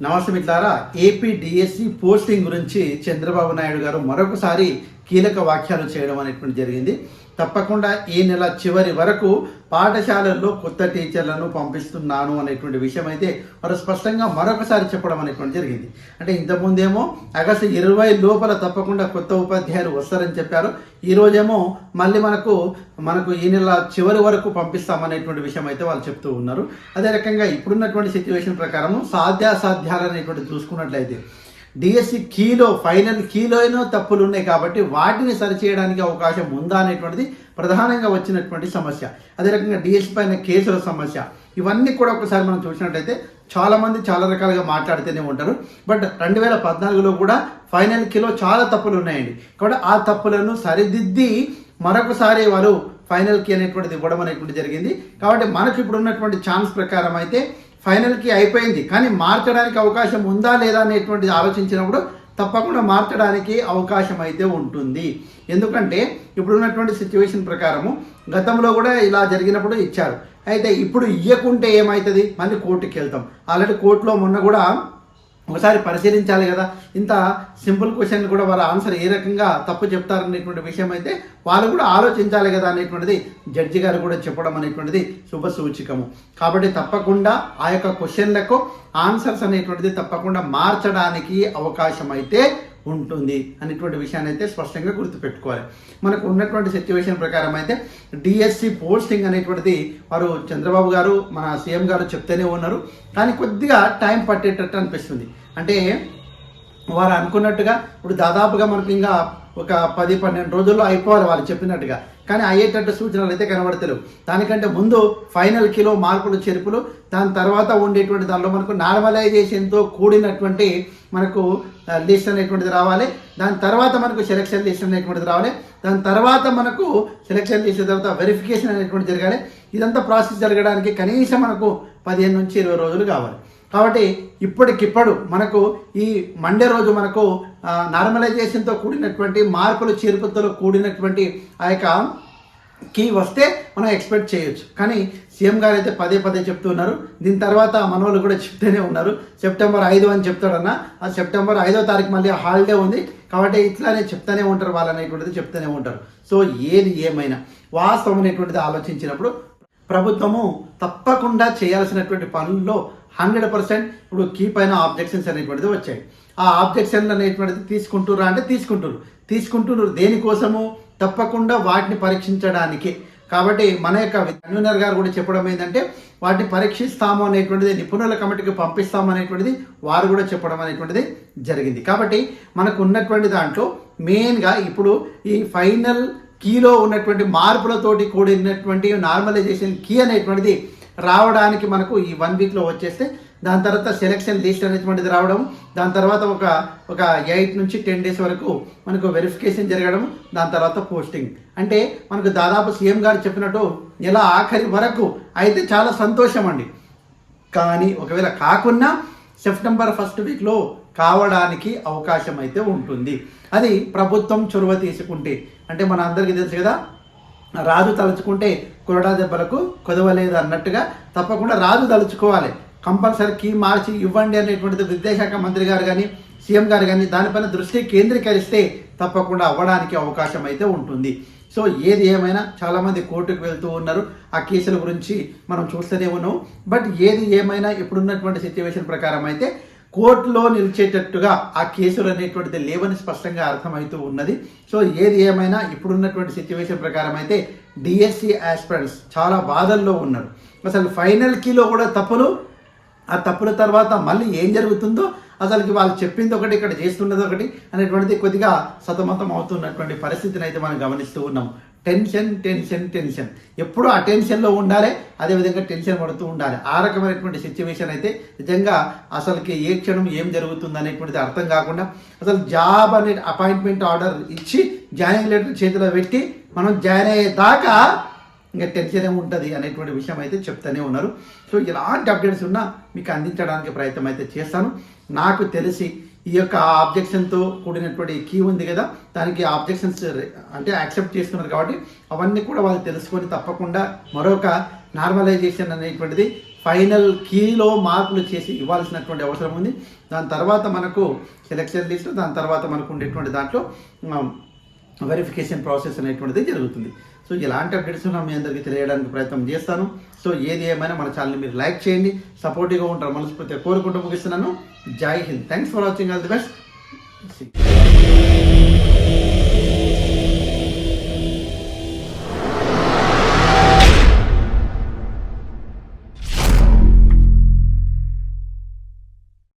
నమస్తే మిత్రులారా AP DSC posting గురించి చంద్రబాబు నాయుడు గారు మరొకసారి కీలక వ్యాఖ్యలు చేయడం అనేటువంటి జరిగింది. తప్పకుండా ఈ నెల చివరి వరకు పాఠశాలల్లో కొత్త టీచర్లను పంపిస్తున్నాను అనేటువంటి విషయం అయితే వారు స్పష్టంగా మరొకసారి చెప్పడం అనేటువంటి జరిగింది. అంటే ఇంతకుముందేమో ఆగస్టు ఇరవై లోపల తప్పకుండా కొత్త ఉపాధ్యాయులు వస్తారని చెప్పారు. ఈ మళ్ళీ మనకు మనకు ఈ నెల చివరి వరకు పంపిస్తామనేటువంటి విషయం అయితే వాళ్ళు చెప్తూ ఉన్నారు. అదే రకంగా ఇప్పుడున్నటువంటి సిచ్యువేషన్ ప్రకారం సాధ్యాసాధ్యాలు అనేటువంటి చూసుకున్నట్లయితే డిఎస్సి కీలో ఫైనల్ కీలోనో తప్పులు ఉన్నాయి కాబట్టి వాటిని సరిచేయడానికి అవకాశం ఉందా అనేటువంటిది ప్రధానంగా వచ్చినటువంటి సమస్య. అదే రకంగా డిఎస్సి పైన కేసుల సమస్య. ఇవన్నీ కూడా ఒకసారి మనం చూసినట్టయితే చాలామంది చాలా రకాలుగా మాట్లాడుతూనే ఉంటారు. బట్ రెండు వేల పద్నాలుగులో కూడా ఫైనల్ కీలో చాలా తప్పులు ఉన్నాయండి కాబట్టి ఆ తప్పులను సరిదిద్ది మరొకసారి వారు ఫైనల్ కీ అనేటువంటిది ఇవ్వడం అనేటువంటి జరిగింది. కాబట్టి మనకు ఇప్పుడు ఉన్నటువంటి ఛాన్స్ ప్రకారం అయితే ఫైనల్కి అయిపోయింది. కానీ మార్చడానికి అవకాశం ఉందా లేదా అనేటువంటిది ఆలోచించినప్పుడు తప్పకుండా మార్చడానికి అవకాశం అయితే ఉంటుంది. ఎందుకంటే ఇప్పుడున్నటువంటి సిచ్యువేషన్ ప్రకారము గతంలో కూడా ఇలా జరిగినప్పుడు ఇచ్చారు. అయితే ఇప్పుడు ఇవ్వకుంటే ఏమవుతుంది మళ్ళీ కోర్టుకి వెళ్తాం ఆల్రెడీ కోర్టులో మొన్న కూడా ఒకసారి పరిశీలించాలి కదా. ఇంత సింపుల్ క్వశ్చన్ కూడా వాళ్ళ ఆన్సర్ ఏ రకంగా తప్పు చెప్తారనేటువంటి విషయం అయితే వాళ్ళు కూడా ఆలోచించాలి కదా అనేటువంటిది జడ్జి గారు కూడా చెప్పడం అనేటువంటిది శుభ సూచికము. కాబట్టి తప్పకుండా ఆ యొక్క క్వశ్చన్లకు ఆన్సర్స్ అనేటువంటిది తప్పకుండా మార్చడానికి అవకాశం అయితే ఉంటుంది అనేటువంటి విషయాన్ని అయితే స్పష్టంగా గుర్తుపెట్టుకోవాలి. మనకు ఉన్నటువంటి సిచ్యువేషన్ ప్రకారం అయితే డిఎస్సి పోస్టింగ్ అనేటువంటిది వారు చంద్రబాబు గారు మన సీఎం గారు చెప్తూనే ఉన్నారు. కానీ కొద్దిగా టైం పట్టేటట్టు అనిపిస్తుంది. అంటే వారు అనుకున్నట్టుగా ఇప్పుడు దాదాపుగా మనకి ఇంకా ఒక పది పన్నెండు రోజుల్లో అయిపోవాలి వాళ్ళు చెప్పినట్టుగా. కానీ అయ్యేటట్టు సూచనలు అయితే కనబడతలేవు. దానికంటే ముందు ఫైనల్ కిలో మార్పులు చెరుపులు దాని తర్వాత ఉండేటువంటి దానిలో మనకు నార్మలైజేషన్తో కూడినటువంటి మనకు లిస్ట్ అనేటువంటిది రావాలి. దాని తర్వాత మనకు సెలక్షన్ లిస్ట్ అనేటువంటిది రావాలి. దాని తర్వాత మనకు సెలక్షన్ లిస్ట్ తర్వాత వెరిఫికేషన్ అనేటువంటి జరగాలి. ఇదంతా ప్రాసెస్ జరగడానికి కనీసం మనకు పదిహేను నుంచి ఇరవై రోజులు కావాలి. కాబట్టి ఇప్పటికిప్పుడు మనకు ఈ మండే రోజు మనకు నార్మలైజేషన్తో కూడినటువంటి మార్పులు చేర్పులతో కూడినటువంటి ఆ యొక్క కీ వస్తే మనం ఎక్స్పెక్ట్ చేయొచ్చు. కానీ సీఎం గారు అయితే పదే పదే చెప్తున్నారు దీని తర్వాత మనోళ్ళు కూడా చెప్తూనే ఉన్నారు. సెప్టెంబర్ ఐదు అని చెప్తాడన్న ఆ సెప్టెంబర్ ఐదో తారీఖు మళ్ళీ హాలిడే ఉంది. కాబట్టి ఇట్లానే చెప్తూనే ఉంటారు వాళ్ళనేటువంటిది చెప్తూనే ఉంటారు. సో ఏది ఏమైనా వాస్తవం అనేటువంటిది ఆలోచించినప్పుడు ప్రభుత్వము తప్పకుండా చేయాల్సినటువంటి పనుల్లో హండ్రెడ్ పర్సెంట్ ఇప్పుడు కీ పైన ఆబ్జెక్షన్స్ అనేటువంటిది వచ్చాయి. ఆ ఆబ్జెక్షన్లు అనేటువంటిది తీసుకుంటురా అంటే తీసుకుంటున్నారు తీసుకుంటున్నారు దేనికోసము? తప్పకుండా వాటిని పరీక్షించడానికి. కాబట్టి మన యొక్క కన్వీనర్ గారు కూడా చెప్పడం ఏంటంటే వాటిని పరీక్షిస్తాము అనేటువంటిది నిపుణుల కమిటీకి పంపిస్తాము అనేటువంటిది వారు కూడా చెప్పడం అనేటువంటిది జరిగింది. కాబట్టి మనకు ఉన్నటువంటి దాంట్లో మెయిన్గా ఇప్పుడు ఈ ఫైనల్ కీలో ఉన్నటువంటి మార్పులతోటి కూడినటువంటి నార్మలైజేషన్ కీ అనేటువంటిది రావడానికి మనకు ఈ వన్ వీక్లో వచ్చేస్తే దాని తర్వాత సెలెక్షన్ లిస్ట్ అనేటువంటిది రావడం దాని తర్వాత ఒక ఒక ఎయిట్ నుంచి టెన్ డేస్ వరకు మనకు వెరిఫికేషన్ జరగడం దాని తర్వాత పోస్టింగ్ అంటే మనకు దాదాపు సీఎం గారు చెప్పినట్టు నెల ఆఖరి వరకు అయితే చాలా సంతోషం అండి కానీ ఒకవేళ కాకున్నా సెప్టెంబర్ ఫస్ట్ వీక్లో కావడానికి అవకాశం అయితే ఉంటుంది. అది ప్రభుత్వం చొరవ తీసుకుంటే అంటే మన అందరికీ తెలుసు కదా రాజు తలుచుకుంటే కురడా దెబ్బలకు కొదవలేదు అన్నట్టుగా తప్పకుండా రాజు తలుచుకోవాలి. కంపల్సరీ కీ మార్చి ఇవ్వండి అనేటువంటిది విద్యాశాఖ మంత్రి గారు కానీ సీఎం గారు కానీ దానిపైన దృష్టి కేంద్రీకరిస్తే తప్పకుండా అవ్వడానికి అవకాశం అయితే ఉంటుంది. సో ఏది ఏమైనా చాలామంది కోర్టుకు వెళ్తూ ఉన్నారు. ఆ కేసుల గురించి మనం చూస్తూనే ఉన్నాం. బట్ ఏది ఏమైనా ఇప్పుడున్నటువంటి సిచ్యువేషన్ ప్రకారం అయితే కోర్టులో నిలిచేటట్టుగా ఆ కేసులు అనేటువంటిది లేవని స్పష్టంగా అర్థమవుతూ ఉన్నది. సో ఏది ఏమైనా ఇప్పుడున్నటువంటి సిచ్యువేషన్ ప్రకారం అయితే డిఎస్సి ఆస్పిరెంట్స్ చాలా బాధల్లో ఉన్నారు. అసలు ఫైనల్ కీలో కూడా తప్పులు ఆ తప్పుల తర్వాత మళ్ళీ ఏం జరుగుతుందో అసలుకి వాళ్ళు చెప్పింది ఒకటి ఇక్కడ చేస్తున్నది ఒకటి అనేటువంటిది కొద్దిగా సతమతం అవుతున్నటువంటి పరిస్థితిని అయితే మనం గమనిస్తూ ఉన్నాం. Tension tension tension. ఎప్పుడూ ఆ టెన్షన్లో ఉండాలి అదేవిధంగా టెన్షన్ పడుతూ ఉండాలి. ఆ రకమైనటువంటి సిచ్యువేషన్ అయితే నిజంగా అసలుకి ఏ క్షణం ఏం జరుగుతుంది అనేటువంటిది అర్థం కాకుండా అసలు జాబ్ అనే అపాయింట్మెంట్ ఆర్డర్ ఇచ్చి జాయినింగ్ లెటర్ చేతిలో పెట్టి మనం జాయిన్ అయ్యేదాకా ఇంకా టెన్షన్ ఉంటుంది అనేటువంటి విషయం అయితే చెప్తూనే ఉన్నారు. సో ఎలాంటి అప్డేట్స్ ఉన్నా మీకు అందించడానికి ప్రయత్నం అయితే చేస్తాను. నాకు తెలిసి ఈ యొక్క ఆబ్జెక్షన్తో కూడినటువంటి కీ ఉంది కదా దానికి ఆబ్జెక్షన్స్ అంటే యాక్సెప్ట్ చేస్తున్నారు కాబట్టి అవన్నీ కూడా వాళ్ళు తెలుసుకొని తప్పకుండా మరొక నార్మలైజేషన్ అనేటువంటిది ఫైనల్ కీలో మార్పులు చేసి ఇవ్వాల్సినటువంటి అవసరం ఉంది. దాని తర్వాత మనకు సెలెక్షన్ లిస్ట్ దాని తర్వాత మనకు ఉండేటువంటి దాంట్లో వెరిఫికేషన్ ప్రాసెస్ అనేటువంటిది జరుగుతుంది. సో ఇలాంటి అప్డేట్స్ మీ అందరికీ తెలియడానికి ప్రయత్నం చేస్తాను. సో ఏది ఏమైనా మన ఛానల్ని మీరు లైక్ చేయండి సపోర్టివ్గా ఉంటారు మనస్ఫూర్తిగా కోరుకుంటూ ముగిస్తున్నాను. జై Hind. Thanks for watching all the best